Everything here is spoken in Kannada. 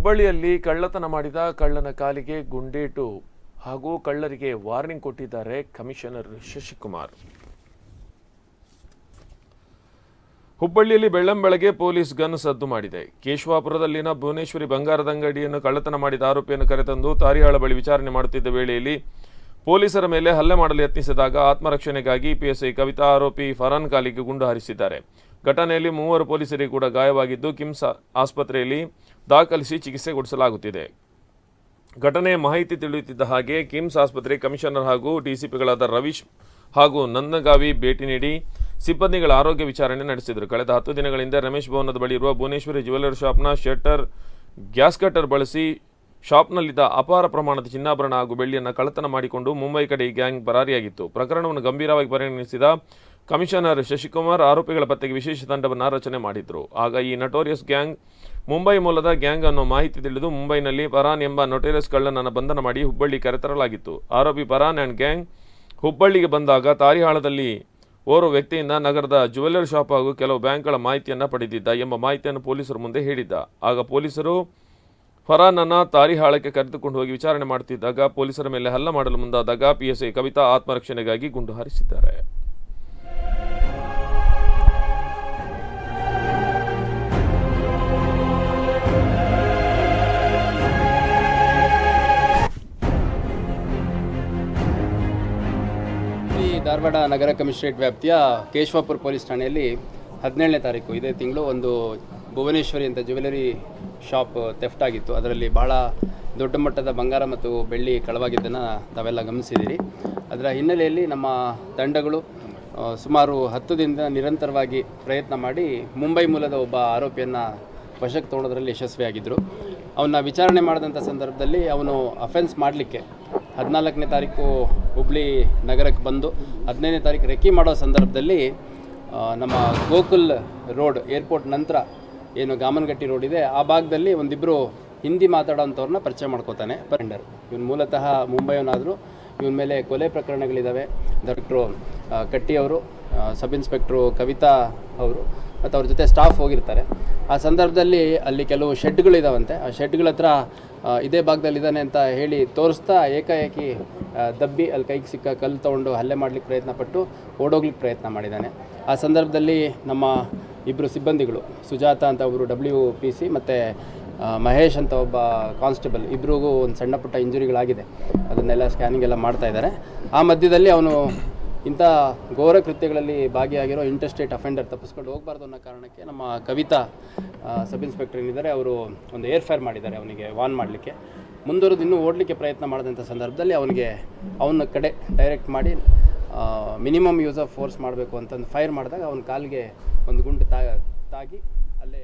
ಹುಬ್ಬಳ್ಳಿಯಲ್ಲಿ ಕಳ್ಳತನ ಮಾಡಿದ ಕಳ್ಳನ ಕಾಲಿಗೆ ಗುಂಡೇಟು ಹಾಗೂ ಕಳ್ಳರಿಗೆ ವಾರ್ನಿಂಗ್ ಕೊಟ್ಟಿದ್ದಾರೆ ಕಮಿಷನರ್ ಶಶಿಕುಮಾರ್. ಹುಬ್ಬಳ್ಳಿಯಲ್ಲಿ ಬೆಳ್ಳಂಬೆಳಗ್ಗೆ ಪೊಲೀಸ್ ಗನ್ ಸದ್ದು ಮಾಡಿದೆ. ಕೇಶವಾಪುರದಲ್ಲಿನ ಭುವನೇಶ್ವರಿ ಬಂಗಾರದ ಅಂಗಡಿಯನ್ನು ಕಳ್ಳತನ ಮಾಡಿದ ಆರೋಪಿಯನ್ನು ಕರೆತಂದು ತಾರಿಯಾಳ ಬಳಿ ವಿಚಾರಣೆ ಮಾಡುತ್ತಿದ್ದ ವೇಳೆಯಲ್ಲಿ ಪೊಲೀಸರ ಮೇಲೆ ಹಲ್ಲೆ ಮಾಡಲು ಯತ್ನಿಸಿದಾಗ ಆತ್ಮರಕ್ಷಣೆಗಾಗಿ ಪಿಎಸ್ಐ ಕವಿತಾ ಆರೋಪಿ ಫರಾನ್ ಕಾಲಿಗೆ ಗುಂಡು ಹಾರಿಸಿದ್ದಾರೆ. ಘಟನೆಯಲ್ಲಿ ಮೂವರು ಪೊಲೀಸರಿಗೆ ಕೂಡ ಗಾಯವಾಗಿದ್ದು, ಕಿಮ್ಸ್ ಆಸ್ಪತ್ರೆಯಲ್ಲಿ ದಾಖಲಿಸಿ ಚಿಕಿತ್ಸೆ ಕೊಡಿಸಲಾಗುತ್ತಿದೆ. ಘಟನೆಯ ಮಾಹಿತಿ ತಿಳಿಯುತ್ತಿದ್ದ ಹಾಗೆ ಕಿಮ್ಸ್ ಆಸ್ಪತ್ರೆ ಕಮಿಷನರ್ ಹಾಗೂ ಡಿಸಿಪಿಗಳಾದ ರವೀಶ್ ಹಾಗೂ ನಂದಗಾವಿ ಭೇಟಿ ನೀಡಿ ಸಿಬ್ಬಂದಿಗಳ ಆರೋಗ್ಯ ವಿಚಾರಣೆ ನಡೆಸಿದರು. ಕಳೆದ ಹತ್ತು ದಿನಗಳಿಂದ ರಮೇಶ್ ಭವನದ ಬಳಿ ಇರುವ ಭುವನೇಶ್ವರಿ ಜ್ಯುವೆಲ್ಲರ್ ಶಾಪ್ನ ಶಟರ್ ಗ್ಯಾಸ್ ಕಟರ್ ಬಳಸಿ ಶಾಪ್ನಲ್ಲಿದ್ದ ಅಪಾರ ಪ್ರಮಾಣದ ಚಿನ್ನಾಭರಣ ಹಾಗೂ ಬೆಳ್ಳಿಯನ್ನು ಕಳ್ಳತನ ಮಾಡಿಕೊಂಡು ಮುಂಬೈ ಕಡೆ ಗ್ಯಾಂಗ್ ಪರಾರಿಯಾಗಿತ್ತು. ಪ್ರಕರಣವನ್ನು ಗಂಭೀರವಾಗಿ ಪರಿಗಣಿಸಿದ ಕಮಿಷನರ್ ಶಶಿಕುಮಾರ್ ಆರೋಪಿಗಳ ಪತ್ತೆಗೆ ವಿಶೇಷ ತಂಡವನ್ನು ರಚನೆ ಮಾಡಿದ್ರು. ಆಗ ಈ ನಟೋರಿಯಸ್ ಗ್ಯಾಂಗ್ ಮುಂಬೈ ಮೂಲದ ಗ್ಯಾಂಗ್ ಅನ್ನೋ ಮಾಹಿತಿ ತಿಳಿದು ಮುಂಬೈನಲ್ಲಿ ಪರಾನ್ ಎಂಬ ನೊಟೋರಿಯಸ್ ಕಳ್ಳನನ್ನು ಬಂಧನ ಮಾಡಿ ಹುಬ್ಬಳ್ಳಿ ಕರೆತರಲಾಗಿತ್ತು. ಆರೋಪಿ ಪರಾನ್ ಆ್ಯಂಡ್ ಗ್ಯಾಂಗ್ ಹುಬ್ಬಳ್ಳಿಗೆ ಬಂದಾಗ ತಾರಿಹಾಳದಲ್ಲಿ ಓರ್ವ ವ್ಯಕ್ತಿಯಿಂದ ನಗರದ ಜ್ಯುವೆಲ್ಲರ್ ಶಾಪ್ ಹಾಗೂ ಕೆಲವು ಬ್ಯಾಂಕ್ಗಳ ಮಾಹಿತಿಯನ್ನು ಪಡೆದಿದ್ದ ಎಂಬ ಮಾಹಿತಿಯನ್ನು ಪೊಲೀಸರ ಮುಂದೆ ಹೇಳಿದ್ದ. ಆಗ ಪೊಲೀಸರು ಫರಾನನ್ನು ತಾರಿಹಾಳಕ್ಕೆ ಕರೆದುಕೊಂಡು ಹೋಗಿ ವಿಚಾರಣೆ ಮಾಡುತ್ತಿದ್ದಾಗ ಪೊಲೀಸರ ಮೇಲೆ ಹಲ್ಲ ಮಾಡಲು ಮುಂದಾದಾಗ ಪಿಎಸ್ಐ ಕವಿತಾ ಆತ್ಮರಕ್ಷಣೆಗಾಗಿ ಗುಂಡು ಹಾರಿಸಿದ್ದಾರೆ. ಈ ಧಾರವಾಡ ನಗರ ಕಮಿಷನರೇಟ್ ವ್ಯಾಪ್ತಿಯ ಕೇಶವಾಪುರ ಪೊಲೀಸ್ ಠಾಣೆಯಲ್ಲಿ ಹದಿನೇಳನೇ ತಾರೀಕು ಇದೇ ತಿಂಗಳು ಒಂದು ಭುವನೇಶ್ವರಿ ಅಂತ ಜ್ಯುವೆಲರಿ ಶಾಪ್ ತೆಫ್ಟ್ ಆಗಿತ್ತು. ಅದರಲ್ಲಿ ಭಾಳ ದೊಡ್ಡ ಮಟ್ಟದ ಬಂಗಾರ ಮತ್ತು ಬೆಳ್ಳಿ ಕಳವಾಗಿದ್ದನ್ನು ತಾವೆಲ್ಲ ಗಮನಿಸಿದ್ದೀರಿ. ಅದರ ಹಿನ್ನೆಲೆಯಲ್ಲಿ ನಮ್ಮ ತಂಡಗಳು ಸುಮಾರು ಹತ್ತು ದಿನದ ನಿರಂತರವಾಗಿ ಪ್ರಯತ್ನ ಮಾಡಿ ಮುಂಬೈ ಮೂಲದ ಒಬ್ಬ ಆರೋಪಿಯನ್ನು ವಶಕ್ಕೆ ತೊಗೊಳೋದ್ರಲ್ಲಿ ಯಶಸ್ವಿಯಾಗಿದ್ದರು ಅವನ್ನ ವಿಚಾರಣೆ ಮಾಡಿದಂಥ ಸಂದರ್ಭದಲ್ಲಿ ಅವನು ಅಫೆನ್ಸ್ ಮಾಡಲಿಕ್ಕೆ ಹದಿನಾಲ್ಕನೇ ತಾರೀಕು ಹುಬ್ಳಿ ನಗರಕ್ಕೆ ಬಂದು ಹದಿನೈದನೇ ತಾರೀಕು ರೆಕ್ಕಿ ಮಾಡೋ ಸಂದರ್ಭದಲ್ಲಿ ನಮ್ಮ ಗೋಕುಲ್ ರೋಡ್ ಏರ್ಪೋರ್ಟ್ ನಂತರ ಏನು ಗಾಮನಗಟ್ಟಿ ರೋಡ್ ಇದೆ, ಆ ಭಾಗದಲ್ಲಿ ಒಂದಿಬ್ಬರು ಹಿಂದಿ ಮಾತಾಡೋಂಥವ್ರನ್ನ ಪರಿಚಯ ಮಾಡ್ಕೋತಾನೆ. ಪರೆಂಡರ್ ಇವನು ಮೂಲತಃ ಮುಂಬೈವನಾದರೂ ಇವನ ಮೇಲೆ ಕೊಲೆ ಪ್ರಕರಣಗಳಿದ್ದಾವೆ ಡಾಕ್ಟ್ರು ಕಟ್ಟಿಯವರು ಸಬ್ ಇನ್ಸ್ಪೆಕ್ಟ್ರು ಕವಿತಾ ಅವರು ಮತ್ತು ಅವ್ರ ಜೊತೆ ಸ್ಟಾಫ್ ಹೋಗಿರ್ತಾರೆ. ಆ ಸಂದರ್ಭದಲ್ಲಿ ಅಲ್ಲಿ ಕೆಲವು ಶೆಡ್ಗಳಿದಾವಂತೆ ಆ ಶೆಡ್ಗಳ ಹತ್ರ ಇದೇ ಭಾಗದಲ್ಲಿ ಇದ್ದಾನೆ ಅಂತ ಹೇಳಿ ತೋರಿಸ್ತಾ ಏಕಾಏಕಿ ದಬ್ಬಿ ಅಲ್ಲಿ ಕೈಗೆ ಸಿಕ್ಕ ಕಲ್ಲು ತೊಗೊಂಡು ಹಲ್ಲೆ ಮಾಡಲಿಕ್ಕೆ ಪ್ರಯತ್ನ ಪಟ್ಟು ಓಡೋಗ್ಲಿಕ್ಕೆ ಪ್ರಯತ್ನ ಮಾಡಿದ್ದಾನೆ. ಆ ಸಂದರ್ಭದಲ್ಲಿ ನಮ್ಮ ಇಬ್ಬರು ಸಿಬ್ಬಂದಿಗಳು, ಸುಜಾತ ಅಂತ ಒಬ್ಬರು ಡಬ್ಲ್ಯೂ ಪಿ ಸಿ ಮತ್ತು ಮಹೇಶ್ ಅಂತ ಒಬ್ಬ ಕಾನ್ಸ್ಟೇಬಲ್, ಇಬ್ರಿಗೂ ಒಂದು ಸಣ್ಣ ಪುಟ್ಟ ಇಂಜುರಿಗಳಾಗಿದೆ ಅದನ್ನೆಲ್ಲ ಸ್ಕ್ಯಾನಿಂಗ್ ಎಲ್ಲ ಮಾಡ್ತಾ ಇದ್ದಾರೆ. ಆ ಮಧ್ಯದಲ್ಲಿ ಅವನು ಇಂಥ ಘೋರ ಕೃತ್ಯಗಳಲ್ಲಿ ಭಾಗಿಯಾಗಿರೋ ಇಂಟರ್ಸ್ಟೇಟ್ ಅಫೆಂಡರ್ ತಪ್ಪಿಸ್ಕೊಂಡು ಹೋಗಬಾರ್ದು ಅನ್ನೋ ಕಾರಣಕ್ಕೆ ನಮ್ಮ ಕವಿತಾ ಸಬ್ ಇನ್ಸ್ಪೆಕ್ಟರ್ ಏನಿದ್ದಾರೆ, ಅವರು ಒಂದು ಏರ್ ಫೈರ್ ಮಾಡಿದ್ದಾರೆ ಅವನಿಗೆ, ವಾನ್ ಮಾಡಲಿಕ್ಕೆ. ಮುಂದುವರೆದು ಇನ್ನೂ ಓಡಲಿಕ್ಕೆ ಪ್ರಯತ್ನ ಮಾಡಿದಂಥ ಸಂದರ್ಭದಲ್ಲಿ ಅವನಿಗೆ ಅವನ ಕಡೆ ಡೈರೆಕ್ಟ್ ಮಾಡಿ ಮಿನಿಮಮ್ ಯೂಸ್ ಆಫ್ ಫೋರ್ಸ್ ಮಾಡಬೇಕು ಅಂತಂದು ಫೈರ್ ಮಾಡಿದಾಗ ಅವನ ಕಾಲಿಗೆ ಒಂದು ಗುಂಡು ತಾಗಿ ಅಲ್ಲೇ